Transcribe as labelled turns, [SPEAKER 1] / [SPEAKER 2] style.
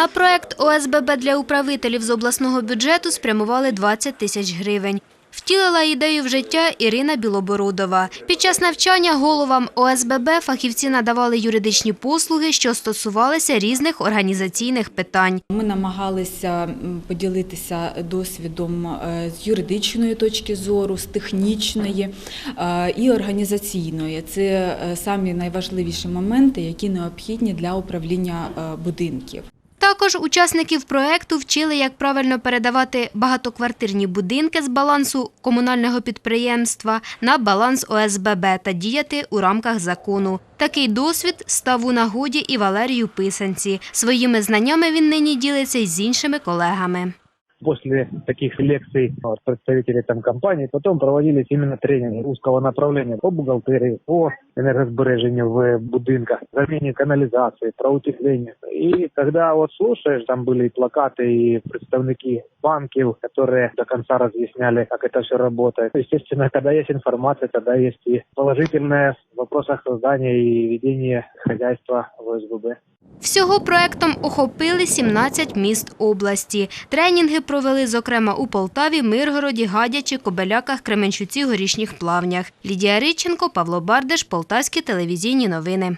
[SPEAKER 1] На проект ОСББ для управителів з обласного бюджету спрямували 20 тисяч гривень. Втілила ідею в життя Ірина Білобородова. Під час навчання головам ОСББ фахівці надавали юридичні послуги, що стосувалися різних організаційних питань.
[SPEAKER 2] Ми намагалися поділитися досвідом е, з юридичної точки зору, з технічної е, і організаційної. Це е, самі найважливіші моменти, які необхідні для управління будинків.
[SPEAKER 1] Також учасників проекту вчили, як правильно передавати багатоквартирні будинки з балансу комунального підприємства на баланс ОСББ та діяти у рамках закону. Такий досвід став у нагоді і Валерію Писанці. Своїми знаннями він нині ділиться й з іншими колегами.
[SPEAKER 3] После таких лекций от представителей там компаний потом проводились именно тренинги узкого направления по бухгалтерии, по энергосбережению в будинках, замене канализации, про утепление. И когда вот слушаешь, там были и плакаты, и представники банков, которые до конца разъясняли, как это все работает. Естественно, когда есть информация, тогда есть и положительное в вопросах создания и ведения хозяйства в ОСББ.
[SPEAKER 1] Всього проектом охопили 17 міст області. Тренінги провели, зокрема, у Полтаві, Миргороді, Гадячі, Кобеляках, Кременчуці, Горішніх Плавнях. Лідія Риченко, Павло Бардеш, Полтавські телевізійні новини.